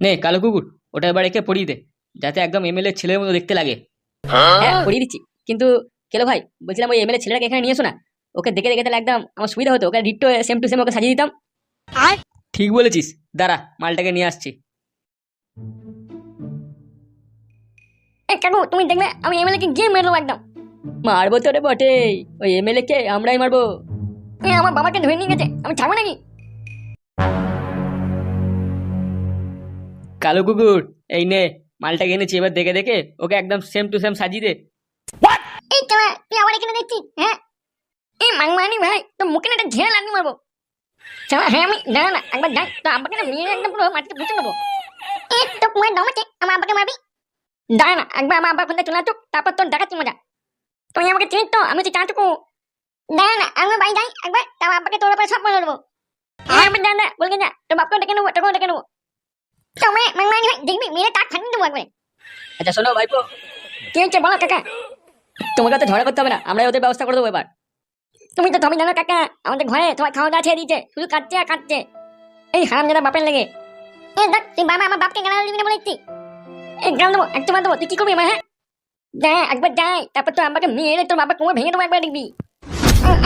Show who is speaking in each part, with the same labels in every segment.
Speaker 1: নে কালো কুকুর ওটা এবার একে পড়িয়ে দে যাতে একদম এমএলএ ছেলের মতো দেখতে লাগে।
Speaker 2: হ্যাঁ। পড়িয়ে দিচ্ছি। কিন্তু কেলো ভাই বলছিলাম ওই এমএলএ ছেলেটাকে এখানে নিয়ে এসো না। ওকে দেখে দেখে তাহলে একদম আমার সুবিধা হতো okay ditto same to same okay সাজিয়ে দিতাম।
Speaker 1: ঠিক বলেছিস। দাঁড়া মালটাকে নিয়ে আসছি।
Speaker 2: এ কাকু তুমি দেখবে আমি এমএলএ কে গিয়ে মেরবো একদম। মারবো তো রে বটে ওই এমএলএ কে আমরাই মারবো। আমার বাবাকে ধরে নিয়ে গেছে আমি ছাড়বো নাকি?
Speaker 1: কালো কুকুর, এই নে, মালটাকে এনেছি, এবার দেখে দেখে ওকে একদম সেম টু সেম সাজিয়ে দে।
Speaker 2: এই কেমন তুই আবার এখানে দেখছিস হ্যাঁ? এই মাংমানি ভাই তো মুখে না একটা ঝেড়ে লাগনি মারবো। চল হ্যাঁ আমি দাঁড়া না, একবার যাই তো আব্বাকে না মেরে একদম পুরো মাটিতে পুঁতে নেব এই তো, কুমার দম আমার আব্বাকে মারবি। দাঁড়া না, একবার আমার আব্বার ফোনটা চলে আসুক তারপর তোর দেখাচ্ছি মজা। তুই আমাকে চিনিস তো, আমি তো চাটুকু দাঁড়া না, আমি বাড়ি যাই, একবার তার আব্বাকে তোর উপরে সব বলে দেবো। হ্যাঁ আমি দাঁড়া, বলকে যা, তোর বাপকে ডেকে নেব, তোকেও ডেকে নেব। তোমার মাংমানি ভাই দেখবি মেরে টাক ফাটিয়ে দেবো একবারে
Speaker 1: আচ্ছা শোনো ভাইপো
Speaker 2: কি হচ্ছে বলো কাকা তোমাকে তো ঝগড়া করতে হবে না আমরা ওদের ব্যবস্থা করে দেবো এবার তুমি তো তুমি জানো কাকা আমাদের ঘরে তোমার খাওয়া দাওয়া ছেড়ে দিয়েছে শুধু কাটছে আর কাটছে এই হারাম যারা বাপের লেগে এ দেখ তুই বাবা আমার বাপকে গালা দিবি না বলেছি এই গাল দেবো একটু মার দেবো তুই কি করবি আমার হ্যাঁ যা একবার যাই তারপর তো আমাকে মেরে তোর বাবা কোমর ভেঙে দেবো একবার দেখবি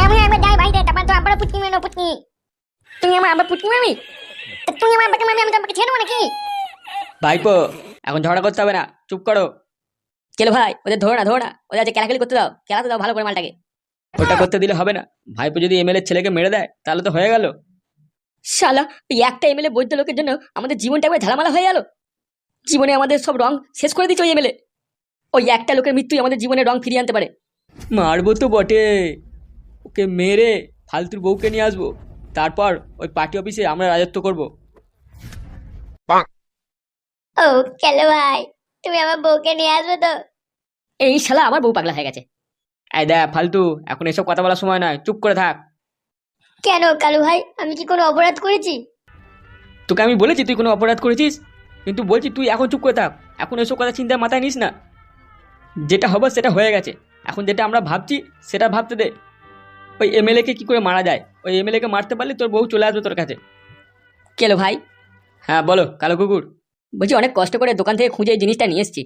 Speaker 2: আমি একবার যাই বাইরে তারপর তো আবার পুটকি মেরো পুটকি তুমি আমার আবার পুটকি মারবি তা তুই আমার আব্বাকে মারবি আমি তো আব্বাকে ছেড়ে দেবো নাকি?
Speaker 1: ভাইপো এখন ঝগড়া করতে হবে না। চুপ করো।
Speaker 2: কেলো ভাই ওদের ধরো না ধরো না। ওদের আজকে খেলাখেলি করতে দাও। খেলাতে দাও ভালো করে মালটাকে।
Speaker 1: ওটা করতে দিলে হবে না। ভাইপো যদি এমএলএ ছেলেকে মেরে দেয় তাহলে তো হয়ে গেল।
Speaker 2: শালা ওই একটা এমএলএ বৈধ লোকের জন্য আমাদের জীবনটা একবার ঝালামালা হয়ে গেল। জীবনে আমাদের সব রং শেষ করে দিচ্ছে ওই এমএলএ ওই একটা লোকের মৃত্যুই আমাদের জীবনে রং ফিরিয়ে আনতে পারে।
Speaker 1: মারবো তো বটে। ওকে মেরে ফালতুর বউকে নিয়ে আসব। তারপর ওই পার্টি অফিসে আমরা রাজত্ব করব।
Speaker 2: ও কেলো ভাই তুমি আমার বউকে নিয়ে আসবে তো? এই শালা আমার বউ পাগলা হয়ে গেছে।
Speaker 1: এই দেখ ফালতু এখন এসব কথা বলার সময় নয় চুপ করে থাক।
Speaker 2: কেন কালু ভাই আমি কি কোনো অপরাধ করেছি?
Speaker 1: তোকে আমি বলেছি তুই কোনো অপরাধ করেছিস? কিন্তু বলছি তুই এখন চুপ করে থাক এখন এসব কথা চিন্তা মাথায় নিস না। যেটা হবে সেটা হয়ে গেছে এখন যেটা আমরা ভাবছি সেটা ভাবতে দে। ওই এমএলএকে কি করে মারা যায়? ওই এমএলএকে মারতে পারলে তোর বউ চলে আসবে তোর কাছে।
Speaker 2: কেলো ভাই?
Speaker 1: হ্যাঁ বলো কালো কুকুর।
Speaker 2: বলছি অনেক কষ্ট করে দোকান থেকে খুঁজে এই জিনিসটা নিয়ে এসেছি।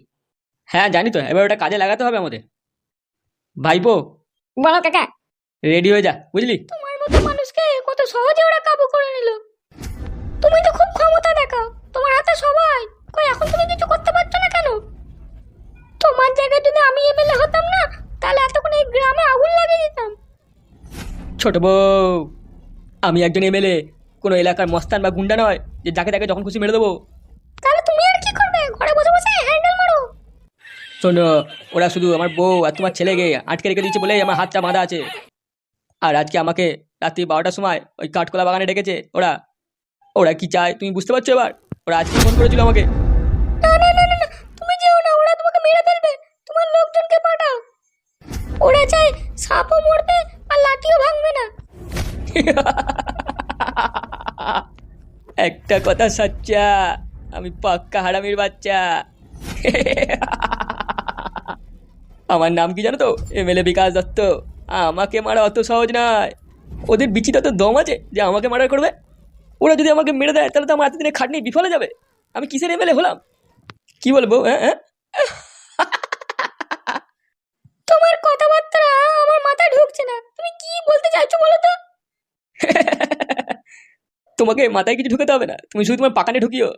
Speaker 1: হ্যাঁ জানি তো এবার ওটা কাজে লাগাতে হবে আমাদের। ভাইপো
Speaker 2: বলো কাকা।
Speaker 1: রেডি হয়ে যা বুঝলি?
Speaker 2: তোমার মতো মানুষকে কত সহজে ওরা কাবু করে নিল। তুমি তো খুব ক্ষমতা দেখাও তোমার হাতে সবাই কই এখন তুমি কিছু করতে পারছ না কেন তোমার জায়গায় যদি আমি এমএলএ হতাম না তাহলে এতক্ষণ এই গ্রামে আগুন লাগিয়ে দিতাম
Speaker 1: ছোট বউ। আমি একজন এমএলএ কোনো এলাকার মস্তান বা গুন্ডা নয় যে যাকে তাকে যখন খুশি মেরে দেবো।
Speaker 2: তাহলে তুমি আর কি করবে? ঘরে বসে বসে হ্যান্ডেল মারো।
Speaker 1: শোনো ওরা শুধু আমার বউ আর তোমার ছেলেকে আটকে রেখে দিয়েছে বলেই আমার হাতটা বাঁধা আছে। আর আজকে আমাকে রাত্রি বারোটার সময় ওই কাঠকলা বাগানে ডেকেছে ওরা। ওরা কি চায় তুমি বুঝতে পারছ এবার? ওরা আজকে ফোন করেছিল আমাকে।
Speaker 2: না না না না না তুমি যেও না ওরা তোমাকে মেরে ফেলবে। তোমার লোকজনকে পাঠাও। ওরা চাই সাপও মরবে
Speaker 1: একটা কথা সাচ্চা, আমি পাক্কা হারামির বাচ্চা। আমার নাম কি জানো তো? M L A Bikash Dutta. আমাকে মারা অত সহজ নয়। ওদের বিচিটা তো দম আছে যে আমাকে মারা করবে? ওরা যদি আমাকে মেরে দেয়, তাহলে তো আমার এতদিনে খাটনি বিফলে যাবে। আমি কিসের এমএলএ হলাম? কি বলব হ্যাঁ হ্যাঁ
Speaker 2: তোমার কথাবার্তা আমার মাথায় ঢুকছে না তুমি কি বলতে চাইছো বলো তো
Speaker 1: তোমাকে মাথায় কিছু ঢুকাতে হবে না। তুমি শুধু তোমার পাকানে ঢুকিও।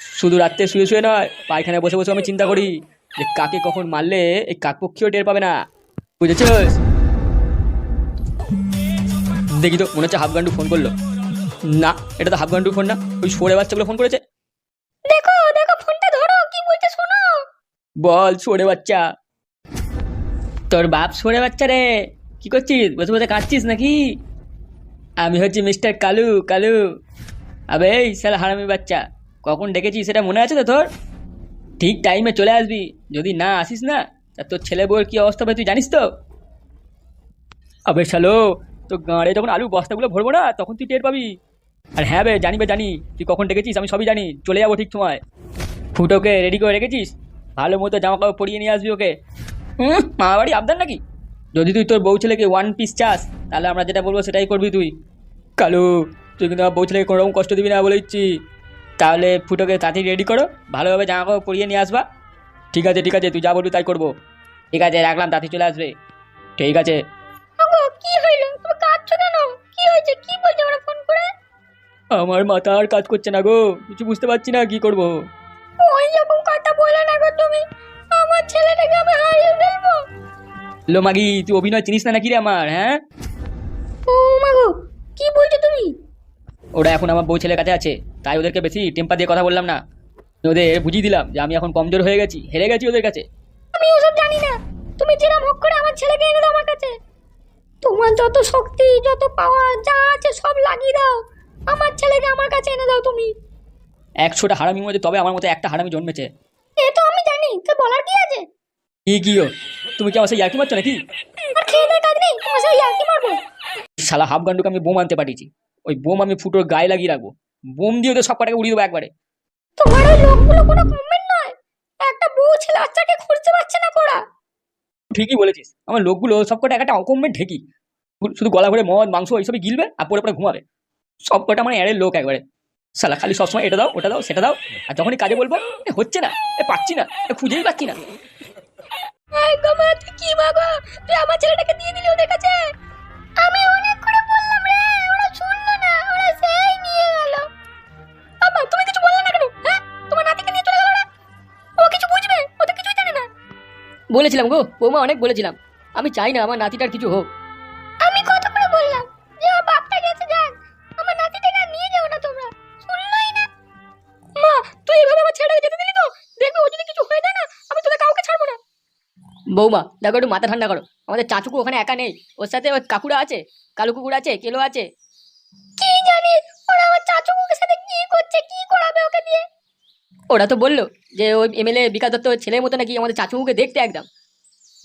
Speaker 1: শুধু রাত্রে শুয়ে শুয়ে নয় পায়খানায় বসে বসে আমি চিন্তা করি যে কাকে কখন মারলে এই কাকপক্ষীও টের পাবে না। বুঝেছিস? দেখি তো মনে হচ্ছে হাফগান্ডু ফোন করল। না এটা তো হাফগান্ডু ফোন না ওই সরে বাচ্চাগুলো ফোন করেছে।
Speaker 2: দেখো দেখো ফোনটা ধরো কি বলতে শোনো।
Speaker 1: বল সরে বাচ্চা। তোর বাপ সরে বাচ্চা রে। কি করছিস? বসে বসে কাঁদছিস নাকি? আমি হচ্ছি মিস্টার কালু কালু। আবে এই স্যার হারামি বাচ্চা, কখন ডেকেছিস সেটা মনে আছে তো তোর? ঠিক টাইমে চলে আসবি, যদি না আসিস না, তা তোর ছেলে বউয়ের কী অবস্থা হবে তুই জানিস তো? আবে শালো তো গাঁড়ে যখন আলু বস্তাগুলো ভরবো না, তখন তুই টের পাবি। আর হ্যাঁ বে, জানি বে, জানি, তুই কখন ডেকেছিস আমি সবই জানি, চলে যাব ঠিক সময়। ফুটোকে রেডি করে রেখেছিস? ভালো মতো জামা কাপড় পরিয়ে নিয়ে আসবি ওকে। মা বাড়ি আবদার নাকি? যদি তুই তোর বউ ছেলেকে ওয়ান পিস চাস তাহলে আমরা যেটা বলব সেটাই করবি তুই। কালু তুই কিন্তু আমার বউ ছেলেকে কোনো রকম কষ্ট দিবি না বলে দিচ্ছি। তাহলে ফুটোকে তাড়াতাড়ি রেডি করো ভালোভাবে জামা কাপড় পরিয়ে নিয়ে আসবা। ঠিক আছে ঠিক আছে তুই যা বলবি তাই করব। ঠিক আছে রাখলাম তাড়াতাড়ি চলে আসবে। ঠিক আছে।
Speaker 2: কি হইল? তুমি কাঁদছো কেন? কি হয়েছে? কি বলছো? ওরা ফোন করে?
Speaker 1: আমার মাথা আর কাজ করছে না গো কিছু বুঝতে পারছি না কি করব।
Speaker 2: ওই রকম কথা বলে না গো তুমি। আমার ছেলেটাকে আমি হারিয়ে ফেলব।
Speaker 1: লো মাগি তুই অভিনয় চিনিস না নাকি রে আমার হ্যাঁ?
Speaker 2: ও মাগো কি বলছো তুমি?
Speaker 1: ওরা এখন আমার বউ ছেলের কাছে আছে তাই ওদেরকে বেশি টেম্পা দিয়ে কথা বললাম না। ওদের বুঝিয়ে দিলাম যে আমি এখন কমজোর হয়ে গেছি হেরে গেছি ওদের কাছে।
Speaker 2: আমি ওসব জানি না। তুমি যেরকম হোক করে আমার ছেলেকে এনে দাও আমার কাছে। তোমার যত শক্তি যত পাওয়ার যা আছে সব লাগিয়ে দাও। আমার ছেলেকে আমার কাছে এনে দাও তুমি।
Speaker 1: একশোটা হারামির মধ্যে তবে আমার মতো একটা হারামি জন্মেছে।
Speaker 2: এ তো আমি জানি তো বলার কি আছে?
Speaker 1: কি তুমি কি আমার সাথে ইয়ার্কি মারছো নাকি?
Speaker 2: আর খেয়ে দেয় কাজ নেই তোমার সাথে আর কি মারবো।
Speaker 1: শালা হাফ গান্ডুকে আমি বোম আনতে পাঠিয়েছি। ওই বোম আমি ফুটোর গায়ে লাগিয়ে রাখব। বোম দিয়ে ওদের সব কটাকে উড়িয়ে দেবো একবারে।
Speaker 2: তোমার ওই লোকগুলো কোনো কমেন্ট নয়? একটা বউ ছেলে বাচ্চাকে খুঁজতে পারছে না কোরা।
Speaker 1: ঠিকই বলেছিস। আমার লোকগুলো সব কটা একটা অকম্যের ঢেকি। শুধু গলা ভরে মদ মাংস এইসবই গিলবে আর পরে পরে ঘুমাবে। সব কটা মানে এড়ের লোক একবারে। সালা খালি সবসময় এটা দাও ওটা দাও সেটা দাও। আর যখনই কাজে বলব হচ্ছে না এ পাচ্ছি না এ খুঁজেই পাচ্ছি না।
Speaker 2: তুই আমার ছেলেটাকে দিয়ে কাছে? আমি অনেক নিয়ে তুমি কিছু বললে না কেন? হ্যাঁ? তোমার নাতিকে নিয়ে চলে না ও কিছু বুঝবে? ও তো কিছুই জানে না।
Speaker 1: বলেছিলাম গো, বৌমা অনেক বলেছিলাম। আমি চাই না আমার নাতিটার কিছু হোক। বৌমা দেখো একটু মাথা ঠান্ডা করো। আমাদের চাচুকু ওখানে একা নেই। ওর সাথে ওর কাকুরা আছে কালু কুকুর আছে কেলো আছে।
Speaker 2: কি জানিস ওরা আমার চাচুকুর সাথে কি করছে কি করাবে ওকে দিয়ে
Speaker 1: ওরা তো বলল যে ওই এমএলএ বিকাশ দত্ত ছেলের মতো নাকি আমাদের চাচুকে দেখতে একদম।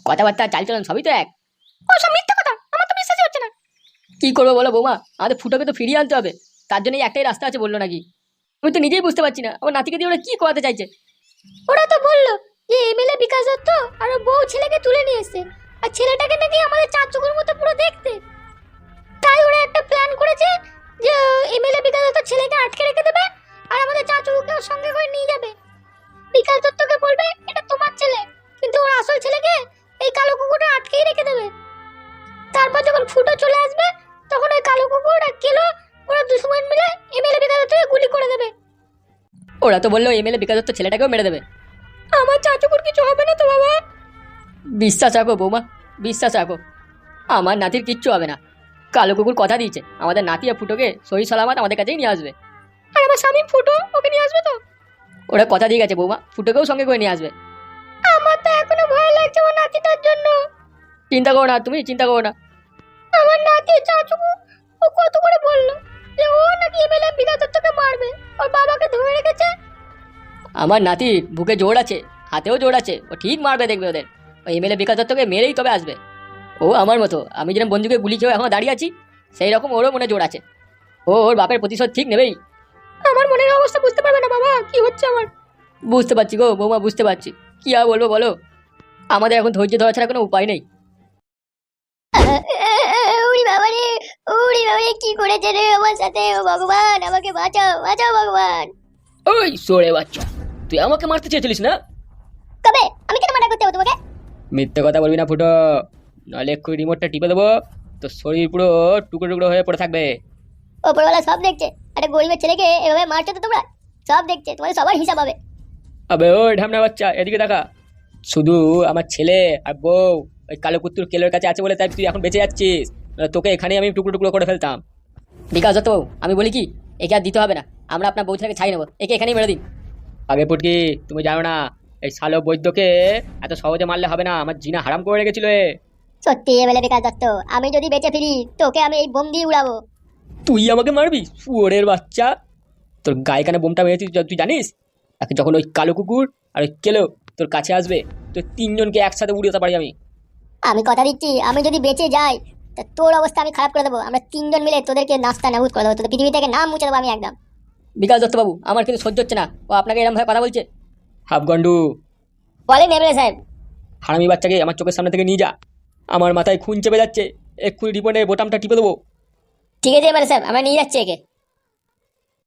Speaker 1: কথাবার্তা চালচলন সবই তো এক।
Speaker 2: ওসব মিথ্যা কথা আমার তো বিশ্বাসই হচ্ছে না।
Speaker 1: কি করব বলো বৌমা আমাদের ফুটোকে তো ফিরিয়ে আনতে হবে। তার জন্য একটাই রাস্তা আছে বলল নাকি। আমি তো নিজেই বুঝতে পারছি না আমার নাতিকে দিয়ে ওরা কি করাতে চাইছে?
Speaker 2: ওরা তো বলল যে এমএলএ বিকাশ দত্ত আর বউ ছেলেকে তুলে নিয়ে এসছে। আর ছেলেটাকে নাকি আমাদের চাচুকুর মতো পুরো দেখতে। তাই ওরা একটা প্ল্যান করেছে যে, এমএলএ বিকাশ দত্ত ছেলেকে আটকে রেখে দেবে আর আমাদের চাচুকে ওর সঙ্গে করে নিয়ে যাবে। বিকাশ দত্তকে বলবে, এটা তোমার ছেলে। কিন্তু ওর আসল ছেলেকে এই কালো কুকুরটা আটকেই রেখে দেবে। তারপর যখন ফুটো চলে আসবে, তখন ওই কালো কুকুর আর কেলো ওরা দুশ্মন মিলে এমএলএ বিকাশ দত্তকে গুলি করে দেবে।
Speaker 1: ওরা তো বলল, এমএলএ বিকাশ দত্ত ছেলেটাকেও মেরে দেবে।
Speaker 2: আমার চাচুকুর কিছু হবে না তো, বাবা।
Speaker 1: বিশ্বাস রাখো বৌমা, বিশ্বাস রাখো। আমার নাতির কিচ্ছু হবে না। কালো কুকুর কথা দিয়েছে। আমাদের নাতি আর ফুটোকে সহি সালামাত আমাদের কাছেই নিয়ে আসবে।
Speaker 2: আর আমার স্বামী ফুটো ওকে নিয়ে আসবে তো?
Speaker 1: ওরা কথা দিয়ে গেছে বৌমা, ফুটোকেও সঙ্গে করে নিয়ে আসবে।
Speaker 2: আমার তো এখনও ভয় লাগছে আমার নাতিটার জন্য।
Speaker 1: চিন্তা করো না, তুমি চিন্তা করো না।
Speaker 2: আমার নাতি চাচুকু, ও কত করে বলল যে ও নাকি এমএলএ বিনা দত্তকে মারবে। ওর বাবাকে ধরে রেখেছে।
Speaker 1: আমার নাতির বুকে জোর আছে হাতেও জোর আছে ও ঠিক মারবে দেখবে ওদের। ওই এমএলএ বিকাশ দত্তকে মেরেই তবে আসবে। ও আমার মতো আমি যেরকম বন্ধুকে গুলি খেয়ে এখন দাঁড়িয়ে আছি সেই রকম ওরও মনে জোর আছে। ও ওর বাপের প্রতিশোধ ঠিক নেবেই।
Speaker 2: আমার মনের অবস্থা বুঝতে পারবে না বাবা কি হচ্ছে আমার?
Speaker 1: বুঝতে পারছি গো বৌমা বুঝতে পারছি। কি আর বলব বলো? আমাদের এখন ধৈর্য ধরা ছাড়া কোনো উপায় নেই।
Speaker 2: উড়ি বাবা রে উড়ি বাবা রে কি করেছে রে আমার সাথে? ও ভগবান আমাকে বাঁচাও বাঁচাও ভগবান।
Speaker 1: ওই সরে বাচ্চা। তুই আমাকে মারতে চেয়েছিলিস না?
Speaker 2: কবে আমি কেন মানা করতে হবে তোমাকে?
Speaker 1: মিথ্যে কথা বলবি না ফুটো। নাহলে এক্ষুনি রিমোটটা টিপে দেবো। তো শরীর পুরো টুকরো টুকরো হয়ে পড়ে থাকবে।
Speaker 2: ওপরওয়ালা সব দেখছে। একটা গরিবের ছেলেকে এভাবে মারছো তো তোমরা? সব দেখছে। তোমাদের সবার হিসাব হবে।
Speaker 1: আবে ওই ঢামনা বাচ্চা এদিকে দেখা। শুধু আমার ছেলে আর বউ ওই কালো কুত্তুর কেলোর কাছে আছে বলে তাই তুই এখন বেঁচে যাচ্ছিস। তোকে এখানে আমি টুকরো টুকরো করে ফেলতাম। বিকাশ দত্ত আমি বলি কি একে আর দিতে হবে না। আমরা আপনার বউ ছেলেকে ছাই নেব। একে এখানেই মেরে দিন। আগে পুটকি তুমি জানো না এই শালো বৈদ্যকে এত সহজে মারলে হবে না আমার জিনা হারাম করে রেখেছিল এ।
Speaker 2: সত্যি এমএলএ বিকাশ দত্ত আমি যদি বেঁচে ফিরি তোকে আমি এই বোম দিয়ে উড়াবো।
Speaker 1: তুই আমাকে মারবি শুয়োরের বাচ্চা? তোর গায়ে কানে বোমটা মেরেছিস তুই জানিস? তাকে যখন ওই কালো কুকুর আর ওই কেলো তোর কাছে আসবে তোর তিনজনকে একসাথে উড়িয়ে পারি আমি।
Speaker 2: আমি কথা দিচ্ছি আমি যদি বেঁচে যাই তা তোর অবস্থা আমি খারাপ করে দেবো। আমরা তিনজন মিলে তোদেরকে নাস্তা নাবুদ করে দেবো তোদের পৃথিবী থেকে নাম মুছে দেবো আমি একদম।
Speaker 1: বিকাশ দত্তবাবু আমার কিন্তু সহ্য হচ্ছে না। ও আপনাকে এরকম ভাবে কথা বলছে? হাফগন্ডু
Speaker 2: বলেন এমএলএ সাহেব।
Speaker 1: হারামি বাচ্চাকে আমার চোখের সামনে থেকে নিয়ে যা। আমার মাথায় খুন চেপে যাচ্ছে। এক্ষুনি রিপোর্টে বোতামটা টিপে দেবো।
Speaker 2: ঠিক আছে এমএলএ সাহেব আমরা নিয়ে যাচ্ছি একে।